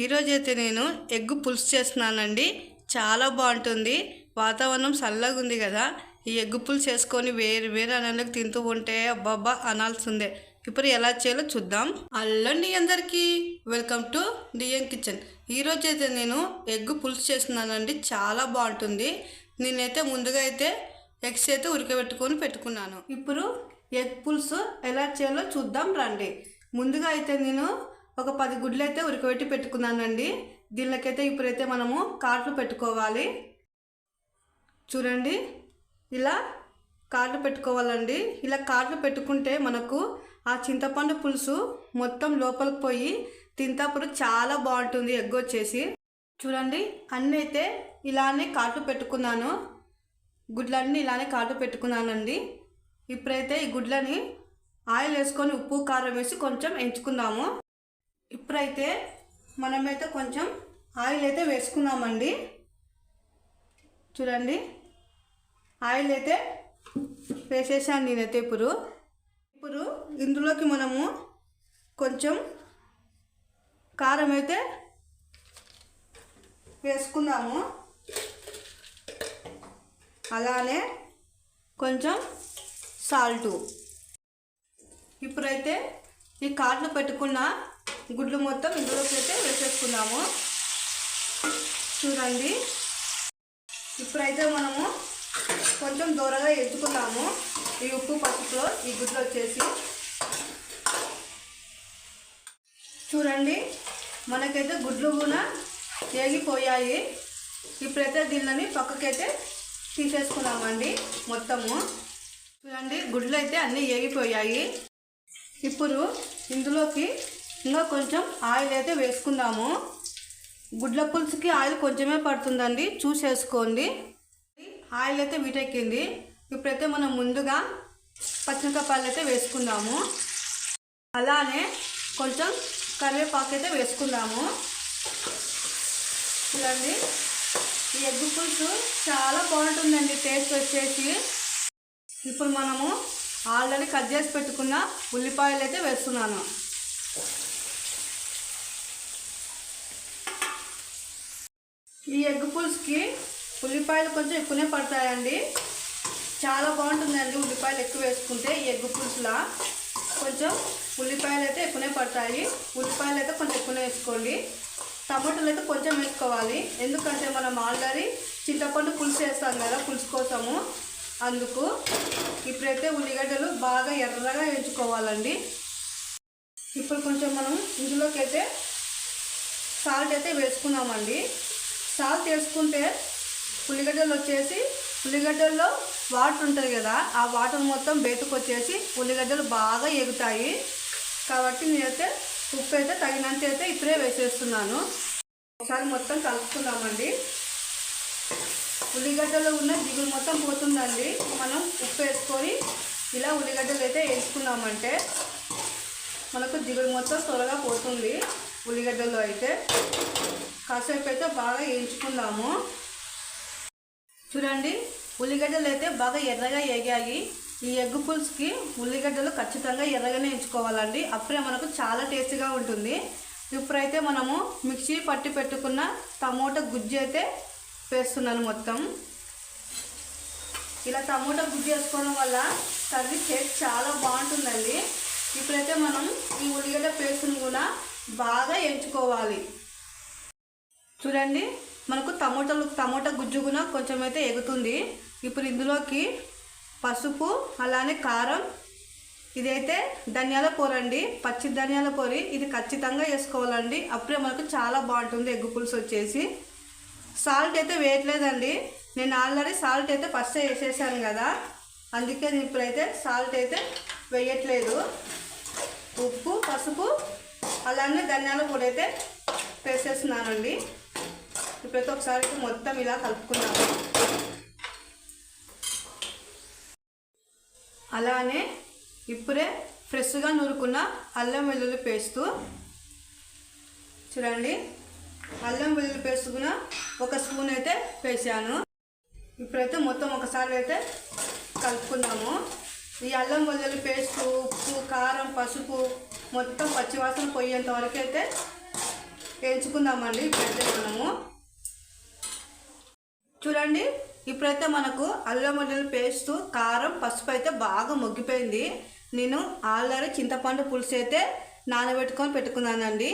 ఈరోజు అయితే నేను ఎగ్ పులుసు చేస్తున్నానండి. చాలా బాగుంటుంది. వాతావరణం చల్లగా ఉంది కదా. ఈ ఎగ్ పులుసు చేసుకొని వేరు వేరు అన్నంలోకి తింటూ ఉంటే అబ్బాబ్బా అనాల్సిందే. ఇప్పుడు ఎలా చేయాలో చూద్దాం. అల్లండి అందరికీ. Welcome to DM kitchen. ఈరోజు అయితే నేను ఎగ్ పులుసు చేస్తున్నానండి. చాలా బాగుంటుంది. నేనైతే ముందుగా అయితే ఎగ్స్ అయితే ఉడకబెట్టుకొని పెట్టుకున్నాను. ఇప్పుడు ఎగ్ పులుసు ఎలా చేయాలో చూద్దాం రండి. ముందుగా అయితే నేను ఒక పది గుడ్లు అయితే ఉడకబెట్టి పెట్టుకున్నానండి. దీనికైతే ఇప్పుడైతే మనము కాట్లు పెట్టుకోవాలి. చూడండి. ఇలా కాట్లు పెట్టుకోవాలండి. ఇలా కాట్లు పెట్టుకుంటే మనకు ఆ చింతపండు పులుసు మొత్తం లోపలికి పోయి తింటప్పుడు చాలా బాగుంటుంది ఎగ్ వచ్చేసి. చూడండి. అన్నీ అయితే ఇలానే కాట్లు పెట్టుకున్నాను. గుడ్లన్నీ ఇలానే కాటు పెట్టుకున్నానండి. ఇప్పుడైతే ఈ గుడ్లని ఆయిల్ వేసుకొని ఉప్పు కారం వేసి కొంచెం ఎంచుకుందాము. ఇప్పుడైతే మనమైతే కొంచెం ఆయిల్ అయితే వేసుకున్నామండి. చూడండి. ఆయిల్ అయితే వేసేసాను నేనైతే ఇప్పుడు. ఇప్పుడు ఇందులోకి మనము కొంచెం కారం అయితే వేసుకుందాము. అలానే కొంచెం సాల్టు. ఇప్పుడైతే ఈ కార్డులో పెట్టుకున్న గుడ్లు మొత్తం ఇందులోకి అయితే వేసేసుకున్నాము. చూడండి. ఇప్పుడైతే మనము కొంచెం దూరగా ఎత్తుకున్నాము. ఈ ఉప్పు పసుపులో ఈ గుడ్లు వచ్చేసి. చూడండి. మనకైతే గుడ్లు కూడా ఏగిపోయాయి. ఇప్పుడైతే దీనిని పక్కకైతే తీసేసుకున్నామండి మొత్తము. చూడండి గుడ్లు అయితే అన్నీ ఏగిపోయాయి. ఇప్పుడు ఇందులోకి ఇంకా కొంచెం ఆయిల్ అయితే వేసుకుందాము. గుడ్ల పులుసుకి ఆయిల్ కొంచెమే పడుతుందండి. చూసేసుకోండి. ఆయిల్ అయితే వీటెక్కింది ఇప్పుడైతే మనం ముందుగా పచ్చిమిరపకాయలు అయితే వేసుకుందాము. అలానే కొంచెం కరివేపాకు అయితే వేసుకుందాము. చూడండి. ఈ ఎగ్ పులుసు చాలా బాగుంటుందండి టేస్ట్ వచ్చేసి. ఇప్పుడు మనము ఆల్రెడీ కట్ చేసి పెట్టుకున్న ఉల్లిపాయలు అయితే వేస్తున్నాను. ఈ ఎగ్ పులుసుకి ఉల్లిపాయలు కొంచెం ఎక్కువనే పడతాయండి. చాలా బాగుంటుందండి ఉల్లిపాయలు ఎక్కువ వేసుకుంటే ఈ ఎగ్ పులుసులా. కొంచెం ఉల్లిపాయలు అయితే ఎక్కువనే పడతాయి. ఉల్లిపాయలు అయితే కొంచెం ఎక్కువనే వేసుకోండి. టమాటాలు అయితే కొంచెం వేసుకోవాలి. ఎందుకంటే మనం ఆల్రెడీ చింతపండు పులుసు వేస్తాం కదా పులుసు కోసము. అందుకు ఇప్పుడైతే ఉల్లిగడ్డలు బాగా ఎర్రగా వేయించుకోవాలండి. ఇప్పుడు కొంచెం మనం ఇందులోకి అయితే సాల్ట్ అయితే వేసుకున్నామండి. సాల్ట్ వేసుకుంటే ఉల్లిగడ్డలు వచ్చేసి ఉల్లిగడ్డల్లో వాటర్ ఉంటుంది కదా ఆ వాటర్ మొత్తం బయటకు ఉల్లిగడ్డలు బాగా ఎగుతాయి. కాబట్టి నేనైతే ఉప్పు అయితే తగినంత అయితే ఇప్పుడే వేసేస్తున్నాను. ఒకసారి మొత్తం కలుపుకుందామండి. ఉల్లిగడ్డలో ఉన్న దిగులు మొత్తం పోతుందండి. మనం ఉప్పు వేసుకొని ఇలా ఉల్లిగడ్డలు అయితే వేసుకున్నామంటే మనకు దిగులు మొత్తం త్వరగా పోతుంది. ఉల్లిగడ్డలు అయితే కాసేపు అయితే బాగా వేయించుకుందాము. చూడండి ఉల్లిగడ్డలు అయితే బాగా ఎర్రగా ఎగాయి ఈ ఎగ్ పులుసుకి ఉల్లిగడ్డలు ఖచ్చితంగా ఎర్రగానే ఎంచుకోవాలండి అప్పుడే మనకు చాలా టేస్టీగా ఉంటుంది. ఇప్పుడైతే మనము మిక్సీ పట్టి పెట్టుకున్న టమోటా గుజ్జు అయితే వేస్తున్నాను మొత్తం. ఇలా టమోటా గుజ్జు వేసుకోవడం వల్ల కర్రీ టేస్ట్ చాలా బాగుంటుందండి. ఇప్పుడైతే మనం ఈ ఉల్లిగడ్డ పేస్ట్ని కూడా బాగా ఎంచుకోవాలి. చూడండి మనకు టమోటాలు టమోటా గుజ్జు కూడా కొంచెం అయితే ఎగుతుంది. ఇప్పుడు ఇందులోకి పసుపు అలానే కారం ఇదైతే ధనియాల పొడి అండి. పచ్చి ధనియాల పొరి ఇది ఖచ్చితంగా వేసుకోవాలండి. అప్పుడే మనకు చాలా బాగుంటుంది ఎగ్గు పులుసు వచ్చేసి. సాల్ట్ అయితే వేయట్లేదండి. నేను ఆల్రెడీ సాల్ట్ అయితే ఫస్ట్ వేసేసాను కదా. అందుకే నేను ఇప్పుడైతే సాల్ట్ అయితే వేయట్లేదు. ఉప్పు పసుపు అలానే ధనియాల పొడి అయితే వేసేస్తున్నానండి. ఇప్పుడైతే ఒకసారి మొత్తం ఇలా కలుపుకున్నాము అలానే ఇప్పుడే ఫ్రెష్గా నూరుకున్న అల్లం వెల్లుల్లి పేస్టు. చూడండి అల్లం వెల్లుల్లి పేస్ట్ కూడా ఒక స్పూన్ అయితే వేసాను. ఇప్పుడైతే మొత్తం ఒకసారి అయితే కలుపుకున్నాము ఈ అల్లం వెల్లుల్లి పేస్ట్ ఉప్పు కారం పసుపు మొత్తం పచ్చివాసన పోయేంత వరకు అయితే వేయించుకుందామండి ఇప్పుడైతే మనము. చూడండి ఇప్పుడైతే మనకు అల్లం వెల్లుల్లి పేస్ట్ కారం పసుపు అయితే బాగా మొగ్గిపోయింది. నేను ఆల్రెడీ చింతపండు పులుసు అయితే నానబెట్టుకొని పెట్టుకున్నానండి.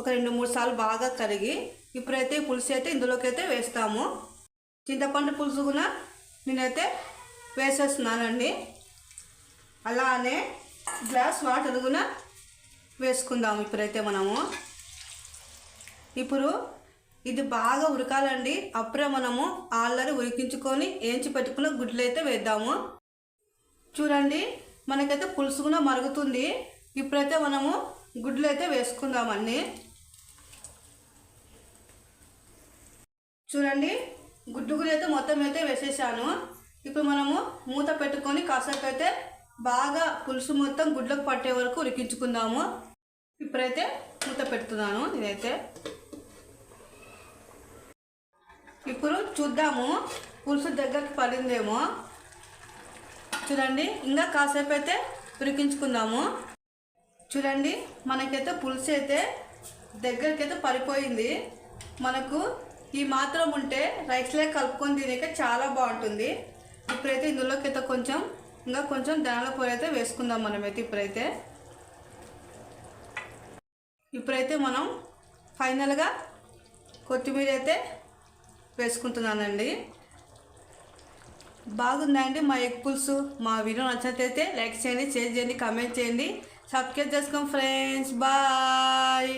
ఒక రెండు మూడు సార్లు బాగా కరిగి ఇప్పుడైతే పులుసు అయితే ఇందులోకి అయితే వేస్తాము. చింతపండు పులుసు కూడా నేనైతే వేసేస్తున్నానండి. అలానే గ్లాస్ వాటర్ కూడా వేసుకుందాము ఇప్పుడైతే మనము. ఇప్పుడు ఇది బాగా ఉడకాలండి అప్పుడే మనము ఆల్రెడీ ఉడికించుకొని ఏంచి పెట్టుకున్న గుడ్లు అయితే వేద్దాము. చూడండి మనకైతే పులుసు కూడా మరుగుతుంది. ఇప్పుడైతే మనము గుడ్లు అయితే వేసుకుందామండి చూడండి గుడ్డు కూడా అయితే మొత్తం అయితే వేసేసాను. ఇప్పుడు మనము మూత పెట్టుకొని కాసేపు అయితే బాగా పులుసు మొత్తం గుడ్లకు పట్టే వరకు ఉడికించుకుందాము. ఇప్పుడైతే మూత పెడుతున్నాను నేనైతే ఇప్పుడు చూద్దాము పులుసు దగ్గరికి పడిందేమో. చూడండి ఇంకా కాసేపు అయితే ఉడికించుకుందాము. చూడండి మనకైతే పులుసు అయితే దగ్గరికైతే అయితే పడిపోయింది. మనకు ఈ మాత్రం ఉంటే రైస్లే కలుపుకొని తినేక చాలా బాగుంటుంది. ఇప్పుడైతే ఇందులోకి అయితే కొంచెం ఇంకా కొంచెం ధనాల పొడి అయితే వేసుకుందాం మనమైతే ఇప్పుడైతే. ఇప్పుడైతే మనం ఫైనల్గా కొత్తిమీర అయితే వేసుకుంటున్నానండి. బాగుందండి మా ఎగ్ పులుసు? మా వీడియో నచ్చినట్లయితే లైక్ చేయండి షేర్ చేయండి కామెంట్ చేయండి. సబ్స్క్రైబ్ చేసుకోండి ఫ్రెండ్స్. బాయ్.